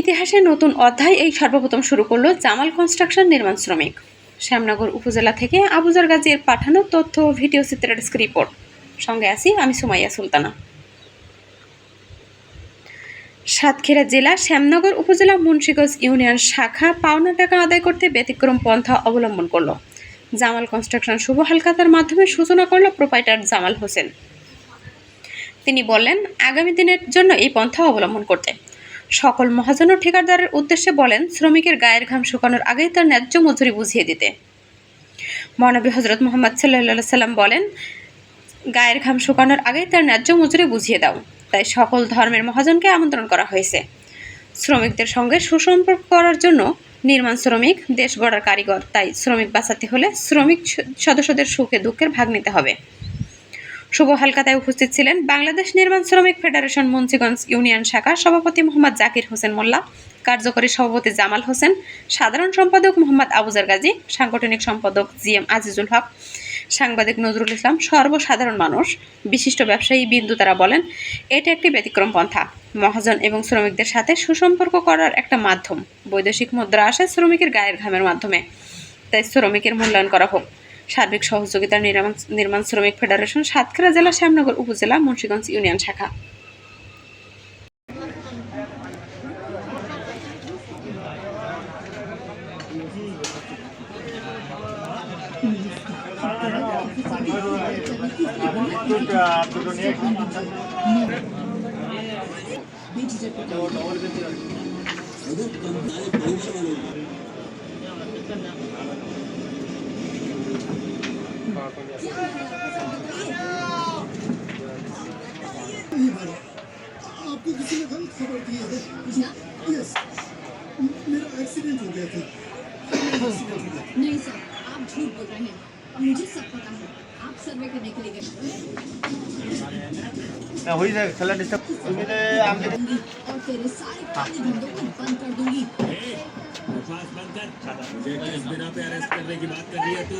ইতিহাসে নতুন অধ্যায় এই সর্বপ্রথম শুরু করল জামাল কনস্ট্রাকশন নির্মাণ শ্রমিক। শ্যামনগর উপজেলা থেকে আবুজার গাজীর পাঠানো তথ্য ভিডিও চিত্রের ডেস্ক রিপোর্ট। সঙ্গে আছি আমি সুমাইয়া সুলতানা। সাতক্ষীরা জেলা শ্যামনগর উপজেলা মুন্সিগঞ্জ ইউনিয়ন শাখা পাওনা টাকা আদায় করতে ব্যতিক্রম পন্থা অবলম্বন করল। জামাল কনস্ট্রাকশন শুভ হালকাতার মাধ্যমে সূচনা করল প্রোপাইটার জামাল হোসেন। তিনি বললেন, আগামী দিনের জন্য এই পন্থা অবলম্বন করতে। সকল মহাজন ও ঠিকাদারের উদ্দেশ্যে বলেন, শ্রমিকের গায়ের ঘাম শুকানোর আগেই তার ন্যায্য মজুরি বুঝিয়ে দিতে। মহানবী হজরত মোহাম্মদ সাল্লাহ সাল্লাম বলেন, গায়ের ঘাম শুকানোর আগেই তার ন্যায্য মজুরি বুঝিয়ে দাও। তাই সকল ধর্মের মহাজনকে আমন্ত্রণ করা হয়েছে। শ্রমিকদের সঙ্গে সুসম্পর্ক করার জন্য নির্মাণ শ্রমিক, দেশ গড়ার কারিগর, তাই শ্রমিক বাঁচাতে হলে শ্রমিক সদস্যদের সুখে দুঃখের ভাগ নিতে হবে। শুভ হালকাতায় উপস্থিত ছিলেন বাংলাদেশ নির্মাণ শ্রমিক ফেডারেশন মুন্সিগঞ্জ ইউনিয়ন শাখার সভাপতি মোহাম্মদ জাকির হোসেন মোল্লা, কার্যকরী সভাপতি জামাল হোসেন, সাধারণ সম্পাদক মোহাম্মদ আবুজার গাজী, সাংগঠনিক সম্পাদক জি এম আজিজুল হক, সাংবাদিক নজরুল ইসলাম, সর্বসাধারণ মানুষ, বিশিষ্ট ব্যবসায়ী বিন্দু তারা বলেন, এটা একটি ব্যতিক্রম পন্থা। মহাজন এবং শ্রমিকদের সাথে সুসম্পর্ক করার একটা মাধ্যম। বৈদেশিক মুদ্রা আসে শ্রমিকের গায়ের ঘামের মাধ্যমে। তাই শ্রমিকের মূল্যায়ন করা হোক। সার্বিক সহযোগিতা নির্মাণ নির্মাণ শ্রমিক ফেডারেশন সাতক্ষীরা জেলা শ্যামনগর উপজেলা মুন্সিগঞ্জ ইউনিয়ন শাখা। आपको किसी ने गलत खबर दी है? यस मेरा एक्सीडेंट हो गया था। नहीं सर आप झूठ बोल रहे हैं। मुझे सब पता है। करने के लिए वही खेला डिस्टर्ब और तेरे सारे काले धंधों को बंद कर दूँगी। मुझे इस बिना पे अरेस्ट करने की बात कर रही है तू।